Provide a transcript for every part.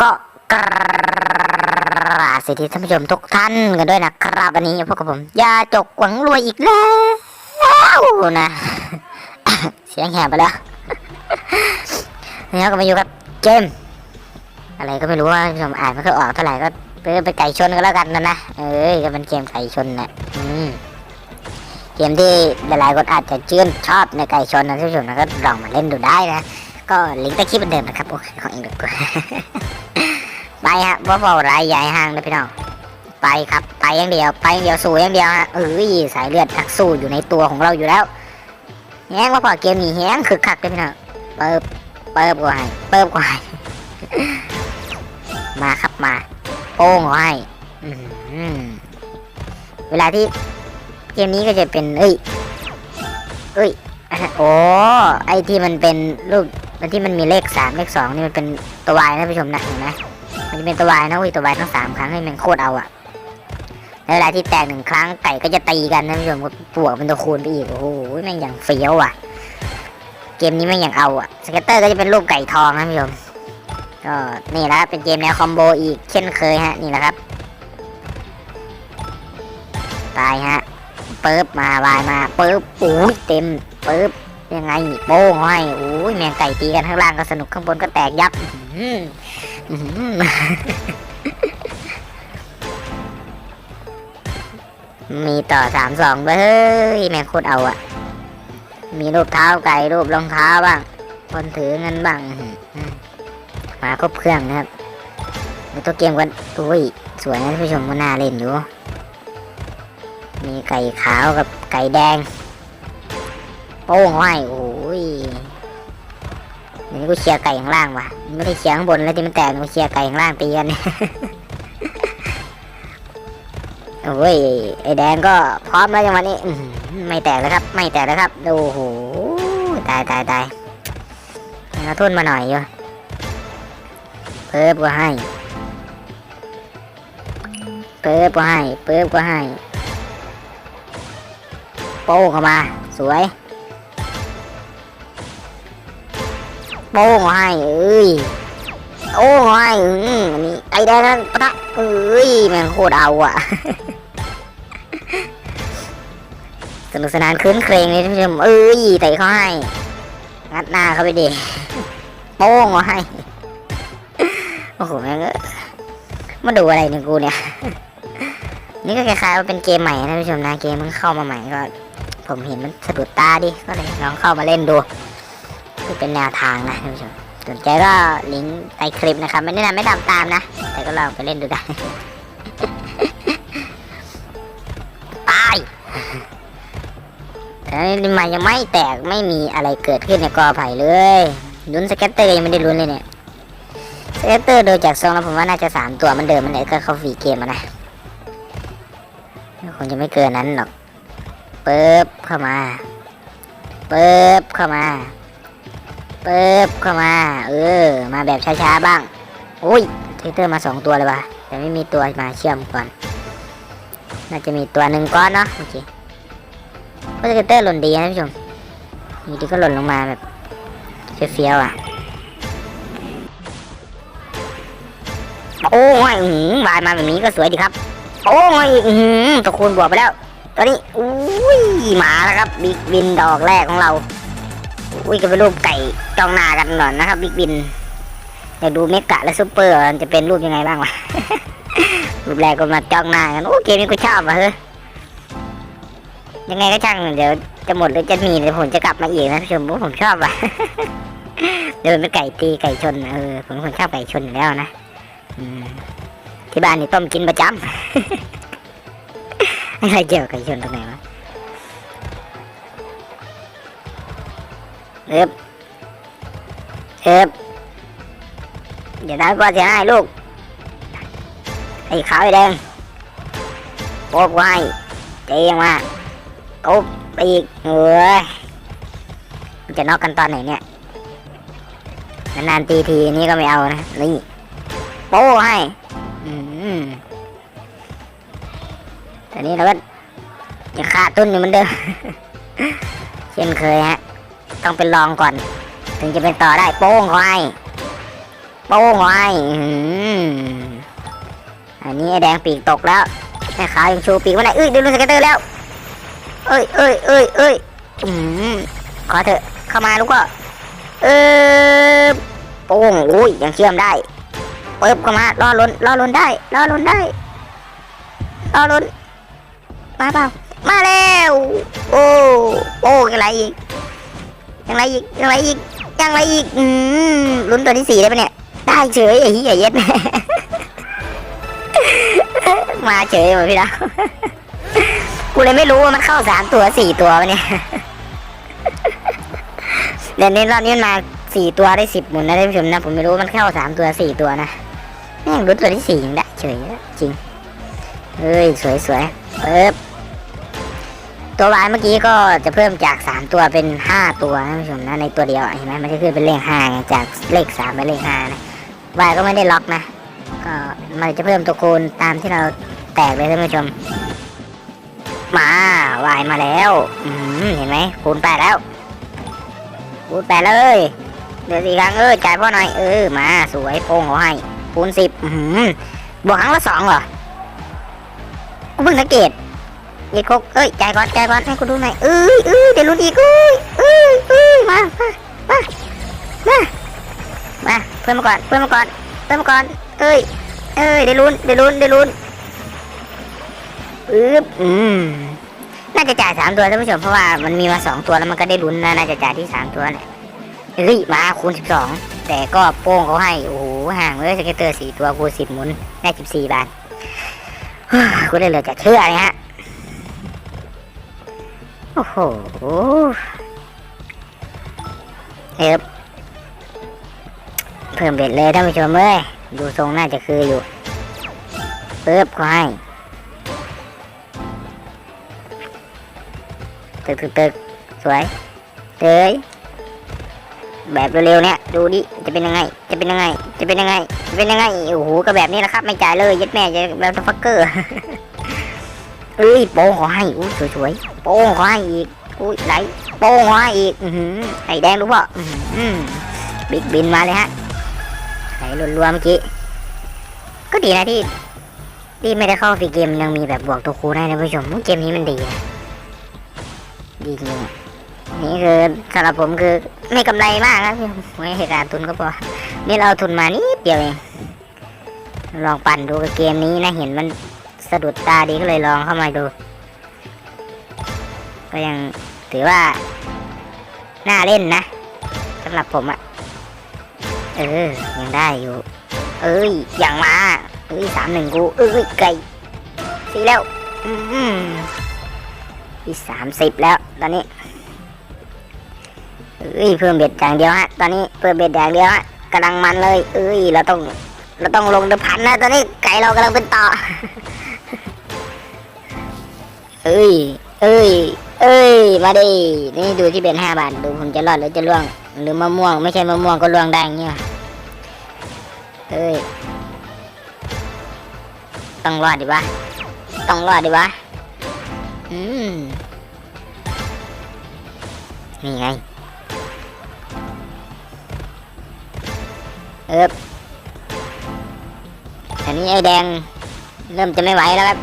ก็กราบสวัสดีท่านผู้ชมทุกท่านกันด้วยนะครับวันนี้พบกับผมยาจกหวังรวยอีกแล้วนะ เสียงแหบไปแล้วนี่ก็มาอยู่กับเกมอะไรก็ไม่รู้ว่าผู้ชมอ่านไม่ค่อยออกเท่าไหร่ก็ไปไปไก่ชนกันแล้วกันนะนะเอ้ยก็เป็นเกมไก่ชนนะอืมเกมที่หลายๆคนอาจจะชื่นชอบในไก่ชนนะท่านผู้ชมนะก็ลองมาเล่นดูได้นะก็ลิงก์ใต้คลิปเหมือนเดิมนะครับโอ้ยของเองดีกว่า ไปฮะว่าบอกรายใหญ่ห้างนะพี่น้องไปครับไปอย่างเดียวไปอย่างเดียวสู้อย่างเดียวฮะเอ้ยสายเลือดนักสู้อยู่ในตัวของเราอยู่แล้วแห้งว่าพอเกมนี้แห้งคึกคักเลยพี่น้องเปิบเปิบกว่าให้เปิบกว่าให้มาครับมาโป้งกว่าให้อื้อหือเวลาที่เกมนี้ก็จะเป็นเอ้ยเอ้ยโอ้ไอที่มันเป็นรูปที่มันมีเลขสามเลขสองนี่มันเป็นตัววายนะผู้ชมนะเห็นไหม มันจะเป็นตัววายนะอุ้ยตัววายทั้งสามครั้งให้มันโคตรเอาอะแล้วเวลาที่แตกหนึ่งครั้งไก่ก็จะตีกันนะผู้ชมก็บวกเป็นตัวคูณไปอีกโอ้โหแม่งอย่างเฟี้ยวอะเกมนี้แม่งอย่างเอาอะสเก็ตเตอร์ก็จะเป็นรูปไก่ทองนะผู้ชมก็นี่แหละครับเป็นเกมแนวคอมโบอีกเช่นเคยฮะนี่แหละครับตายฮะปึ๊บมาวายมาปึ๊บอุ้ยเต็มปึ๊บ ยังไงโป้งให้โอ้ยแมงไก่ตีกันข้างล่างก็สนุกข้างบนก็แตกยับมีต่อสามสองเฮ้ยแม่งโคตรเอาอะมีรูปเท้าไก่รูปรองเท้าบ้าง คนถือเงินบ้างมาครบเครื่องนะครับแล้วตัวเกมกันอุ้ยสวยนะผู้ชมก็น่าเล่นอยู่ มีไก่ขาวกับไก่แดง โป้งไว้โอ้ยเดี๋ยวนี้กูเชียร์ไก่ข้างล่างว่ะ ไม่ได้เชียร์ข้างบนแล้วที่มันแตกกูเชียร์ไก่ข้างล่างตีกันโอ้ยไอแดงก็พร้อมแล้วจังหวะนี้ไม่แตกแล้วครับ ไม่แตกแล้วครับโอ้โหตายตายตายยังกระทุนมาหน่อยอยู่เพิ่มก็ให้เพิ่มก็ให้เพิ่มก็ให้ โป้เข้ามา สวย โป้งให้เอ้ยโอ้ให้อืมอันนี้ไอแดงนั่นปะทะเอ้ยแม่งโคตรเอาอะสนุกสนานคืนเครงเลยท่านผู้ชมเอ้ยเตะเขาให้งัดหน้าเขาไปดิโป้งเขาให้โอ้โหแม่งเอ้ยมาดูอะไรเนี่ยกูเนี่ยนี่ก็คล้ายๆว่าเป็นเกมใหม่นะท่านผู้ชมนะเกมมันเข้ามาใหม่ก็ ผมเห็นมันสะดุดตาดิก็เลยลองเข้ามาเล่นดู คือเป็นแนวทางนะท่านผู้ชมสนใจก็ลิงก์ใต้คลิปนะครับ ไม่แนะนำไม่ตามตามนะ แต่ก็ลองไปเล่นดูได้ตายแต่นี่มันยังไม่แตกไม่มีอะไรเกิดขึ้นในกอไผ่เลยลุ้นสเก็ตเตอร์ยังไม่ได้ลุ้นเลยเนี่ยสเก็ตเตอร์โดยจากทรงแล้วผมว่าน่าจะสามตัวมันเดิมมันเลยก็เข้าฟรีเกมอะนะคงจะไม่เกินนั้นหรอกเปิบเข้ามาเปิบเข้ามา เปิบเข้ามา เออ มาแบบช้าๆบ้าง อุ้ยเทเตอร์มาสองตัวเลยว่ะแต่ไม่มีตัวมาเชื่อมก่อน น่าจะมีตัวหนึ่งก้อนเนาะโอเคเพราะเทเตอร์หล่นดีนะท่านผู้ชมอยู่ดีก็หล่นลงมาแบบเฟี้ยวๆอะ โอ้ยหือวายมาแบบนี้ก็สวยดีครับ โอ้ยหือตะคูณบวกไปแล้ว ตอนนี้ อุ้ย มาแล้วครับ บิ๊กบินดอกแรกของเรา อุ้ยก็เป็นรูปไก่จ้องหน้ากันหน่อยนะครับบิ๊กบินเดี๋ยวดูเมกะและซูเปอร์จะเป็นรูปยังไงบ้างวะรูปแรกก็มาจ้องหน้ากันโอ้เกมนี้ก็ชอบอะเฮ้ยยังไงก็ช่างเดี๋ยวจะหมดหรือจะมีเดี๋ยวผมจะกลับมาอีกนะท่านผู้ชมผมชอบอะเดินไปไก่ตีไก่ชนเออผมคนชอบไก่ชนอยู่แล้วนะที่บ้านนี่ต้มกินประจำอะไรเกี่ยวกับไก่ชนตรงไหนวะ เอ๊บเอ๊บอย่าได้กว่าเสียให้ลูก ไอ้ขาวไอ้แดงโป๊กไว้เจียงมาตุ๊บไปอีกเอ้ยจะนอกกันตอนไหนเนี่ย นานๆตีทีนี้ก็ไม่เอานะ นี่โป้ให้อืมตอนนี้เราก็ยังขาดทุนอยู่เหมือนเดิม เช่นเคยฮะ ต้องเป็นรองก่อน ถึงจะเป็นต่อได้โป้งเขาให้โป้งไว้อื้อหืออันนี้ไอ้แดงปีกตกแล้วแม่ขาวยังชูปีกไม่ได้เอ้ยเดินลุนสเก็ตเตอร์แล้ว เอ้ยเอ้ยเอ้ยเอ้ยอืมขอเถอะเข้ามาลูกก็เออโป้งอุ้ยยังเชื่อมได้เปิบเข้ามาล่อล้นล่อล้นได้ล่อล้นได้ล่อล้นมาเปล่ามาแล้ว โอ้โอ้ยังไรอีก ยังไรอีกยังไรอีกยังไรอีกอืมลุ้นตัวที่สี่ได้ปะเนี่ย ได้เฉยไอ้เหี้ยเย็ดมาเฉยหมดพี่ดาวกูเลยไม่รู้ว่ามันเข้าสามตัวสี่ตัววะเนี่ยเดี๋ยวนี้รอบนี้มันมาสี่ตัวได้สิบหมุนนะท่านผู้ชมนะ ผมไม่รู้มันเข้าสามตัวสี่ตัวนะแม่งรู้นตัวที่สี่ยังได้เฉยอะจริงเฮ้ยสวยสวยเปิบ ตัววายเมื่อกี้ก็จะเพิ่มจากสามตัวเป็นห้าตัวนะท่านผู้ชมนะในตัวเดียวเห็นไหมมันจะขึ้นเป็นเลขห้าไงจากเลขสามเป็นเลขห้านะวายก็ไม่ได้ล็อกนะ ก็มันจะเพิ่มตัวคูณตามที่เราแตกเลยท่านผู้ชม มาวายมาแล้วเห็นไหมคูณแปดแล้วคูณแปดเลยเดี๋ยวสี่ครั้งเออจ่ายพ่อหน่อยเออมาสวยโป้งเขาให้คูณสิบบวกครั้งละสองเหรอกูเพิ่งสังเกต เย็ดคกเอ้ยจ่ายก่อนจ่ายก่อนให้กูดูหน่อยเอ้ยเอ้ยเดี๋ยวลุ้นอีกเอ้ยเอ้ยเอ้ยมามามามาเพิ่มมาก่อนเพิ่มมาก่อนเพิ่มมาก่อนเอ้ยเอ้ยเดี๋ยวลุ้นเดี๋ยวลุ้นเดี๋ยวลุ้นอึ๊บอืมน่าจะจ่ายสามตัวท่านผู้ชมเพราะว่ามันมีมาสองตัวแล้วมันก็ได้ลุ้นนะน่าจะจ่ายที่สามตัวเนี่ยเฮ้ยมาคูณสิบสองแต่ก็โป้งเขาให้โอ้โหห่างเลยสเก็ตเตอร์สี่ตัวคูณสิบหมุนได้สิบสี่บาทกูได้เหลยจะเชื่อเลยฮะ โอ้โหเอ๊บเพิ่มเบ็ดเลยท่านผู้ชมเอ้ยดูทรงน่าจะคืออยู่ปึ๊บเขาให้ตึกตึกตึกสวยเฮ้ยแบบเร็วๆเนี่ยดูดิจะเป็นยังไง จะเป็นยังไง จะเป็นยังไง จะเป็นยังไงโอ้โหก็แบบนี้แหละครับ ไม่จ่ายเลยยัดแม่จะแบบฟักเกอร์ เอ้ยโป้ขอให้อุ้ยสวยๆโป้ขอให้อีกอุ้ยไหลโป้ขอให้อีกอือหือไข่แดงรู้ป่ะอื้อบิ๊กบินมาเลยฮะไหลรัวๆเมื่อกี้ก็ดีนะที่ที่ไม่ได้เข้าฟรีเกมยังมีแบบบวกตัวคูได้นะผู้ชมเกมนี้มันดีนะดีจริงอะนี่คือสำหรับผมคือไม่กำไรมากนะพี่ไม่เหตุการณ์ทุนก็พอนี่เราเอาทุนมานิดเดียวเองลองปั่นดูกับเกมนี้นะเห็นมัน สะดุดตาดีก็เลยลองเข้ามาดู ก็ยังถือว่า น่าเล่นนะสำหรับผมอะเออ ยังได้อยู่ เอ้ย อย่างมาเอ้ยสามหนึ่งกูเอ้ยไก่สีแล้ว อืมที่สามสิบแล้ว ตอนนี้เอ้ยเพิ่มเบ็ดอย่างเดียวฮะ ตอนนี้เพิ่มเบ็ดอย่างเดียวฮะกำลังมันเลย เอ้ย เราต้อง เราต้องลงเดือพันนะ ตอนนี้ไก่เรากำลังเป็นต่อ เอ้ย เอ้ย เอ้ย มาดิ นี่ดูที่เป็นห้าบาท ดูผมจะรอดหรือจะล่วง หรือมะม่วง ไม่ใช่มะม่วงก็ล่วงได้เงี้ยเอ้ย ต้องรอดดิวะ ต้องรอดดิวะ อืม นี่ไง เอบอันนี้ไอ้แดง เริ่มจะไม่ไหวแล้วครับ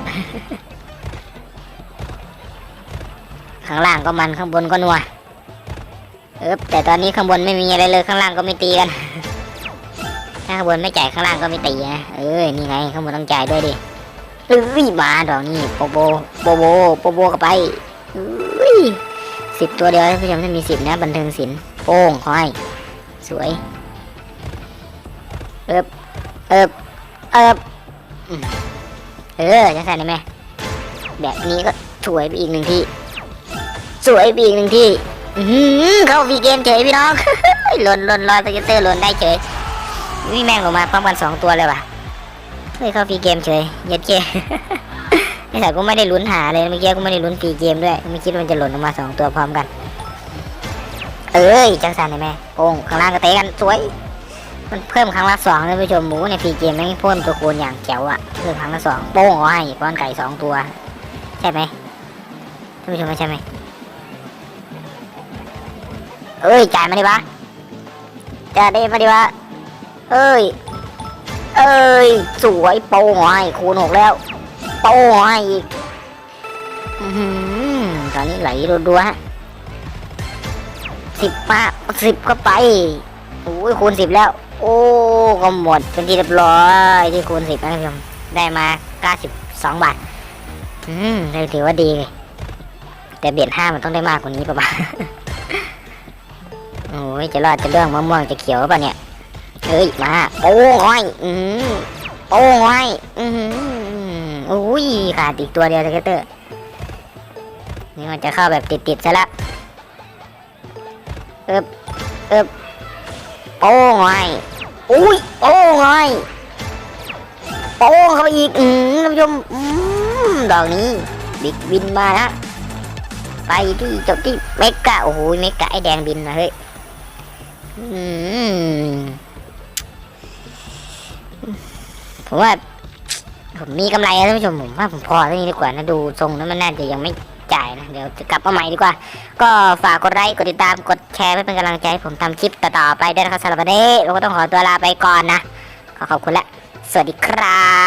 ข้างล่างก็มันข้างบนก็นัวเอบแต่ตอนนี้ข้างบนไม่มีอะไรเลยข้างล่างก็ไม่ตีกันถ้าข้างบนไม่จ่ายข้างล่างก็ไม่ตีนะเอ้ยนี่ไงข้างบนต้องจ่ายด้วยดิเอ้ยมาดอกนี่โปโบโปโบโปโบกันไปเอ้ยสิบตัวเดียวท่านผู้ชมถ้ามีสิบนะบันเทิงศิลป์โป้งขอให้สวยเอิบเอิบเอิบเออจะใส่ได้ไหมแบบนี้ก็สวยไปอีกหนึ่งที่ สวยบีกหนึ่งที่เข้าวีเกมเฉยพี่น้องหล่นหล่นลอยสเก็ตเตอร์หล่นได้เฉยวิ่งแม่งลงมาพร้อมกันสองตัวเลยว่ะเฮ้ยเข้าฟรีเกมเฉยเย็ดเจนี่แต่ก็ไม่ได้ลุ้นหาเลยเมื่อกี้ก็ไม่ได้ลุ้นฟรีเกมด้วยไม่คิดว่ามันจะหล่นออกมาสองตัวพร้อมกัน เอ้ยจังสันได้ไหมโป่งข้างล่างก็เตะกันสวย มันเพิ่มครั้งละสองท่านผู้ชมหมูในฟรีเกมไม่เพิ่มตัวคูณอย่างแจ๋วอะเพิ่มครั้งละสองโป้งเอาให้ป้อนไก่สองตัว ใช่ไหมท่านผู้ชมไม่ใช่ไหม เอ้ยจ่ายมาดิวะจ่ายได้มาดิวะเอ้ย เอ้ย สวยโป้งให้คูณหกแล้ว โป้งให้อีกตอนนี้ไหลรัวๆฮะสิบมาสิบก็ไปโอ้ยคูณสิบแล้ว โอ้ก็หมดเป็นที่เรียบร้อยที่คูณสิบนะท่านผู้ชมได้มาเก้าสิบสองบาท อืมถือว่าดีเลยแต่เบียดห้ามันต้องได้มากกว่านี้ประมาณ อ้ยจะรอดจะเรื่องมะม่วงจะเขียวป่ะเนี่ยเฮ้ยมาโอ้ยอืมโอ้ยอืมโอ้ยขาดอีกตัวเดียวเลยเตอร์นี่มันจะเข้าแบบติดๆซะละเอบเอบโอ้ยอุ้ยโอ้ยโป้งเข้าไปอีก อืมท่านผู้ชมอืมดอกนี้ บิ๊กบินมาล้วไปที่จบที่เมกะโอ้โหเมกะไอแดงบินนะเฮ้ย ผมว่า ผมมีกำไรนะท่านผู้ชมผมว่าผมพอเท่านี้ดีกว่านะดูทรงนั้นมันน่าจะยังไม่จ่ายนะ เดี๋ยวจะกลับมาใหม่ดีกว่า ก็ฝากกดไลค์กดติดตามกดแชร์เพื่อเป็นกำลังใจให้ผมทำคลิปต่อๆไปด้วยนะครับสำหรับวันนี้เราก็ต้องขอตัวลาไปก่อนนะ ขอขอบคุณและ สวัสดีครับ